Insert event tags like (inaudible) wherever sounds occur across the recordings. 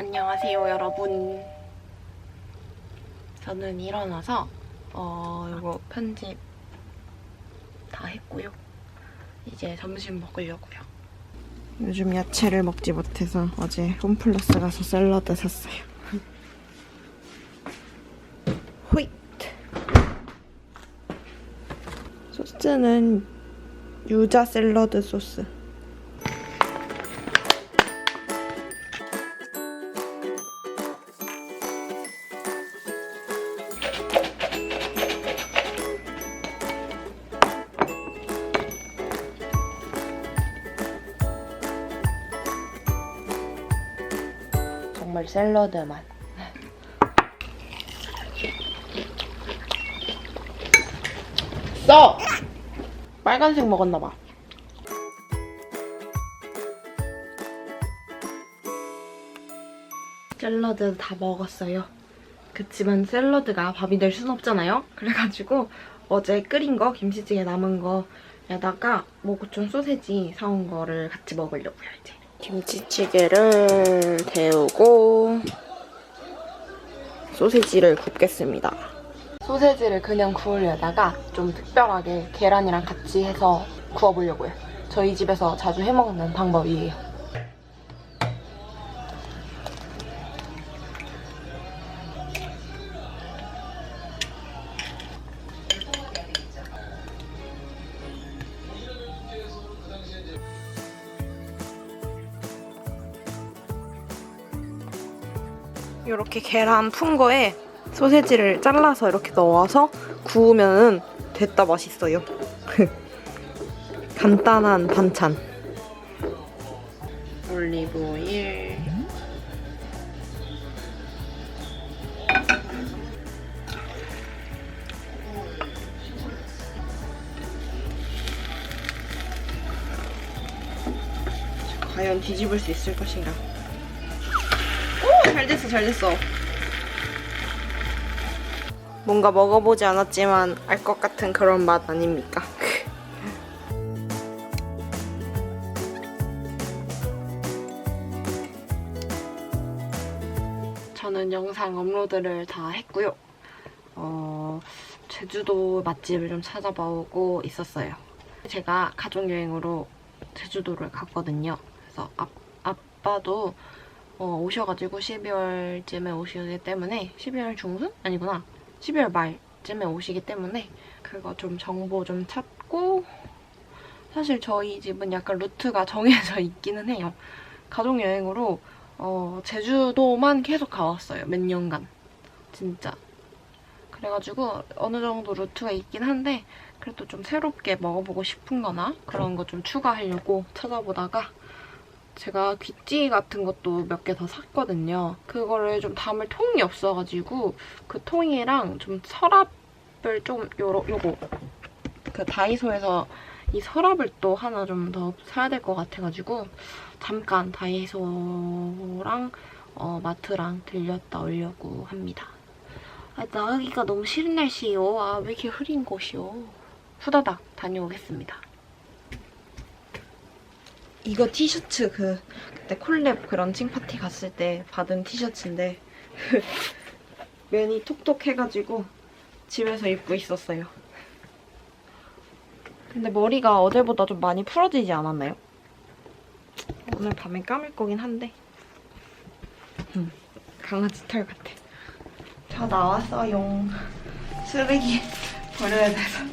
안녕하세요 여러분. 저는 일어나서 어 이거 편집 다 했고요. 이제 점심 먹으려고요. 요즘 야채를 먹지 못해서 어제 홈플러스 가서 샐러드 샀어요. (laughs) 호잇! 소스는 유자 샐러드 소스 정말 샐러드 맛. 써! 빨간색 먹었나봐. 샐러드 다 먹었어요. 그치만 샐러드가 밥이 될 순 없잖아요. 그래가지고 어제 끓인 거, 김치찌개 남은 거에다가 모구촌 소세지 사온 거를 같이 먹으려고요, 이제. 김치찌개를 데우고 소세지를 굽겠습니다. 소세지를 그냥 구우려다가 좀 특별하게 계란이랑 같이 해서 구워보려고요. 저희 집에서 자주 해먹는 방법이에요. 이렇게 계란 푼 거에 소세지를 잘라서 이렇게 넣어서 구우면 됐다 맛있어요. (laughs) 간단한 반찬. 올리브 오일. 과연 뒤집을 수 있을 것인가? 오! 잘 됐어, 잘 됐어. 뭔가 먹어보지 않았지만 알 것 같은 그런 맛 아닙니까? (laughs) 저는 영상 업로드를 다 했고요. 어, 제주도 맛집을 좀 찾아보고 있었어요. 제가 가족여행으로 제주도를 갔거든요. 그래서 아, 아빠도 어, 오셔가지고 12월쯤에 오시기 때문에 12월 중순? 아니구나. 12월 말쯤에 오시기 때문에 그거 좀 정보 좀 찾고 사실 저희 집은 약간 루트가 정해져 있기는 해요. 가족여행으로 어, 제주도만 계속 가왔어요. 몇 년간. 진짜. 그래가지고 어느 정도 루트가 있긴 한데 그래도 좀 새롭게 먹어보고 싶은 거나 그런 거 좀 추가하려고 찾아보다가 제가 귀찌 같은 것도 몇 개 더 샀거든요. 그거를 좀 담을 통이 없어가지고 그 통이랑 좀 서랍을 좀 요러, 요거 그 다이소에서 이 서랍을 또 하나 좀 더 사야 될 것 같아가지고 잠깐 다이소랑 어, 마트랑 들렸다 오려고 합니다. 아, 나가기가 너무 싫은 날씨예요. 아, 왜 이렇게 흐린 곳이요. 후다닥 다녀오겠습니다. 이거 티셔츠 그 그때 콜랩 그 런 칭 파티 갔을 때 받은 티셔츠인데 (laughs) 면이 톡톡해가지고 집에서 입고 있었어요. 근데 머리가 어제보다 좀 많이 풀어지지 않았나요? 오늘 밤에 감을 거긴 한데 음, 강아지 털 같아. 다 나왔어요. 쓰레기 버려야 돼서.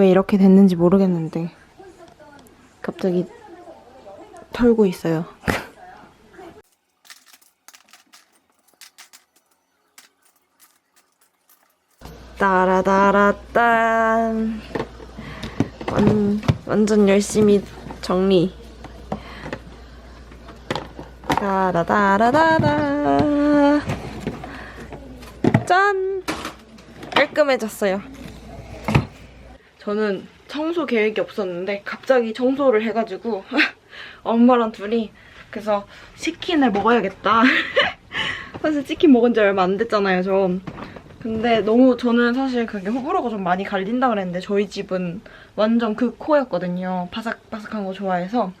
왜 이렇게 됐는지 모르겠는데 갑자기 털고 있어요. (laughs) 따라따라딴 완, 완전 열심히 정리 따라따라따라 짠 깔끔해졌어요. 저는 청소 계획이 없었는데 갑자기 청소를 해가지고 (laughs) 엄마랑 둘이 그래서 치킨을 먹어야겠다. (laughs) 사실 치킨 먹은 지 얼마 안 됐잖아요, 저. 근데 너무 저는 사실 그게 호불호가 좀 많이 갈린다 그랬는데 저희 집은 완전 그 코였거든요. 바삭바삭한 거 좋아해서.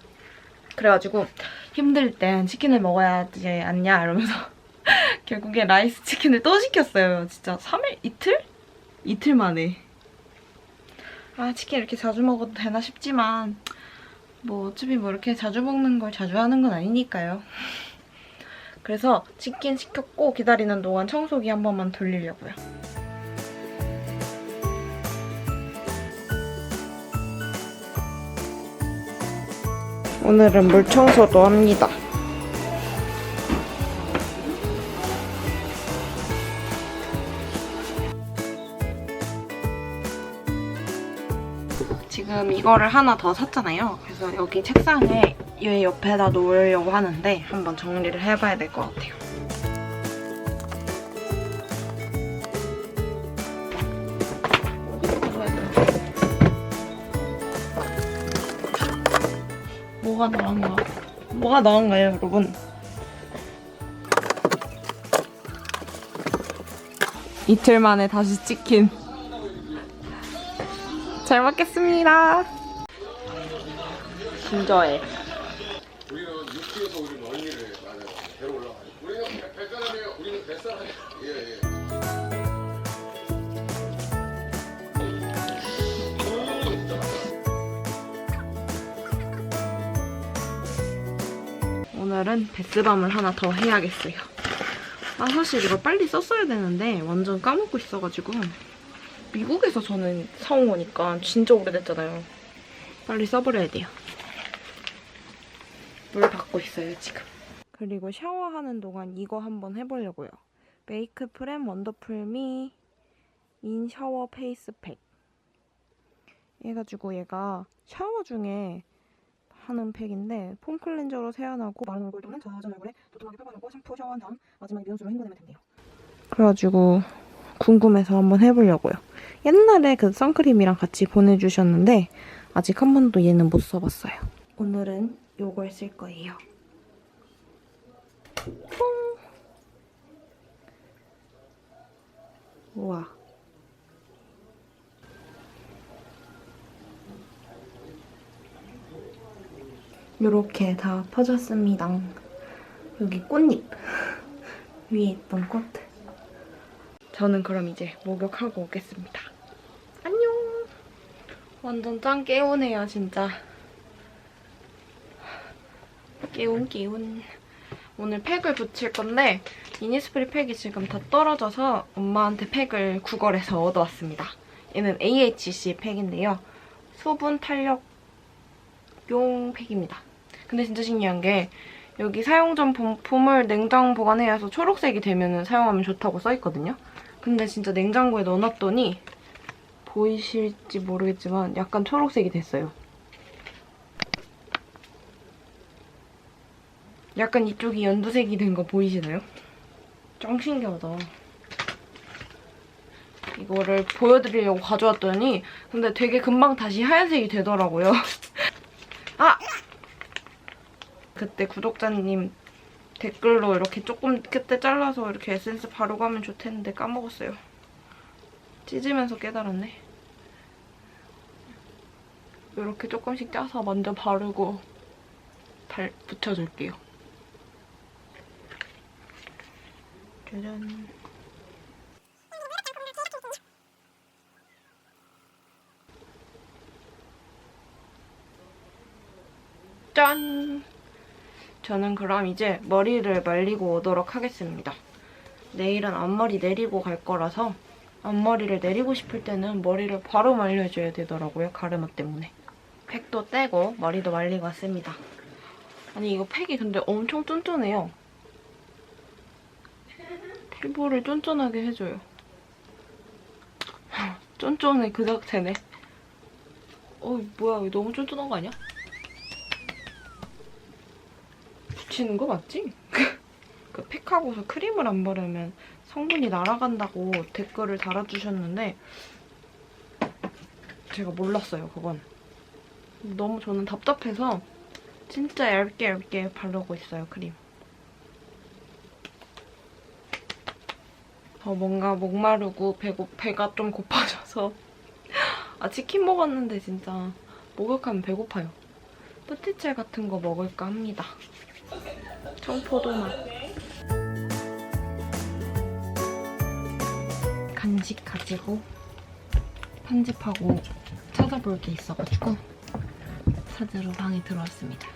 그래가지고 힘들 땐 치킨을 먹어야지 않냐 이러면서 (laughs) 결국에 라이스 치킨을 또 시켰어요. 진짜 3일? 이틀? 이틀 만에. 아 치킨 이렇게 자주 먹어도 되나 싶지만 뭐 어차피 뭐 이렇게 자주 먹는 걸 자주 하는 건 아니니까요. (laughs) 그래서 치킨 시켰고 기다리는 동안 청소기 한 번만 돌리려고요. 오늘은 물 청소도 합니다. 지금 이거를 하나 더 샀잖아요. 그래서 여기 책상에 얘 옆에다 놓으려고 하는데 한번 정리를 해봐야 될 것 같아요. 뭐가 나은가? 뭐가 나은가요, 여러분? 이틀 만에 다시 치킨. 잘 먹겠습니다. 진저해. 우리는 육지에서 우리는 얼미를 맞아요. 배로 올라가요. 우리는 배- 뱃사람이에요. 우리는 뱃사람이에요. 예, 예. 오늘은 베스밤을 하나 더 해야겠어요. 아 사실 이거 빨리 썼어야 되는데 완전 까먹고 있어가지고 미국에서 저는 사온 거니까 진짜 오래됐잖아요. 빨리 써버려야 돼요. 물 받고 있어요 지금. 그리고 샤워하는 동안 이거 한번 해보려고요. 메이크 프렘 원더풀 미 인 샤워 페이스 팩. 해가지고 얘가 샤워 중에 하는 팩인데 폼 클렌저로 세안하고 마른 얼굴 또는 젖은 얼굴에 도톰하게 펴바르고 샴푸 샤워한 다음 마지막에 미온수로 헹궈내면 된대요. 그래가지고 궁금해서 한번 해보려고요. 옛날에 그 선크림이랑 같이 보내주셨는데 아직 한 번도 얘는 못 써봤어요. 오늘은 요걸 쓸 거예요. 퐁! 우와. 이렇게 다 퍼졌습니다. 여기 꽃잎. (laughs) 위에 있던 꽃. 저는 그럼 이제 목욕하고 오겠습니다. 완전 짱 깨우네요, 진짜. 깨운 깨운. 오늘 팩을 붙일 건데 이니스프리 팩이 지금 다 떨어져서 엄마한테 팩을 구걸해서 얻어왔습니다. 얘는 AHC 팩인데요. 수분 탄력 용 팩입니다. 근데 진짜 신기한 게 여기 사용 전 본품을 냉장 보관해야 해서 초록색이 되면 사용하면 좋다고 써있거든요. 근데 진짜 냉장고에 넣어놨더니 보이실지 모르겠지만 약간 초록색이 됐어요. 약간 이쪽이 연두색이 된 거 보이시나요? 짱 신기하다. 이거를 보여드리려고 가져왔더니 근데 되게 금방 다시 하얀색이 되더라고요. (laughs) 아! 그때 구독자님 댓글로 이렇게 조금 그때 잘라서 이렇게 에센스 바르고 하면 좋겠는데 까먹었어요. 찢으면서 깨달았네. 이렇게 조금씩 짜서 먼저 바르고 발 붙여줄게요. 짜잔. 짠! 저는 그럼 이제 머리를 말리고 오도록 하겠습니다. 내일은 앞머리 내리고 갈 거라서 앞머리를 내리고 싶을 때는 머리를 바로 말려줘야 되더라고요. 가르마 때문에. 팩도 떼고 머리도 말리고 왔습니다. 아니 이거 팩이 근데 엄청 쫀쫀해요. 피부를 쫀쫀하게 해줘요. (laughs) 쫀쫀해 그 자체네. 어 뭐야 이거 너무 쫀쫀한 거 아니야? 붙이는 거 맞지? (laughs) 그 팩하고서 크림을 안 바르면 성분이 날아간다고 댓글을 달아주셨는데 제가 몰랐어요, 그건. 너무 저는 답답해서 진짜 얇게 얇게 바르고 있어요, 크림. 저 뭔가 목마르고 배고, 배가 좀 고파져서 (laughs) 아 치킨 먹었는데 진짜 목욕하면 배고파요. 뿌티첼 같은 거 먹을까 합니다. 청포도 맛. 간식 가지고 편집하고 찾아볼 게 있어가지고 찾으러 방에 들어왔습니다.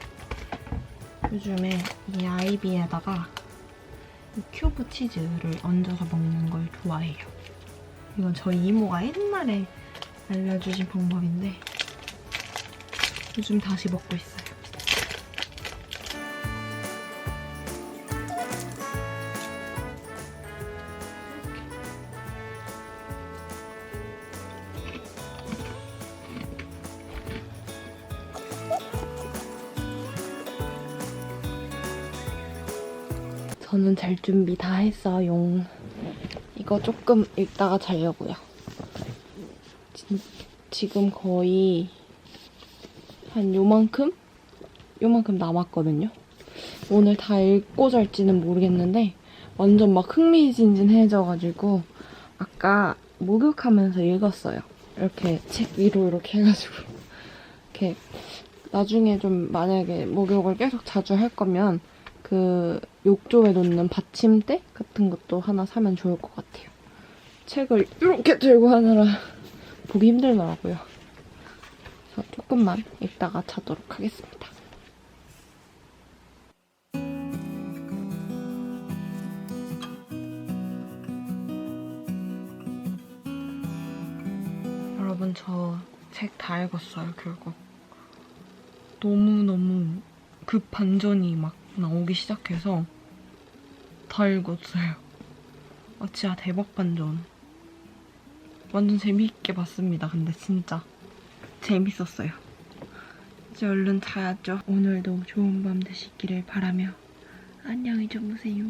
요즘에 이 아이비에다가 이 큐브 치즈를 얹어서 먹는 걸 좋아해요. 이건 저희 이모가 옛날에 알려주신 방법인데 요즘 다시 먹고 있어요. 저는 잘 준비 다 했어요. 이거 조금 읽다가 자려고요. 진- 지금 거의 한 요만큼? 요만큼 남았거든요. 오늘 다 읽고 잘지는 모르겠는데 완전 막 흥미진진해져가지고 아까 목욕하면서 읽었어요. 이렇게 책 위로 이렇게 해가지고 이렇게 나중에 좀 만약에 목욕을 계속 자주 할 거면 그 욕조에 놓는 받침대 같은 것도 하나 사면 좋을 것 같아요. 책을 이렇게 들고 하느라 보기 힘들더라고요. 그래서 조금만 읽다가 자도록 하겠습니다. 여러분 저 책 다 읽었어요 결국. 너무너무 급 반전이 막 나오기 시작해서 다 읽었어요. 아, 진짜 대박 반전. 완전 재미있게 봤습니다. 근데 진짜 재밌었어요. 이제 얼른 자야죠. 오늘도 좋은 밤 되시기를 바라며 안녕히 주무세요.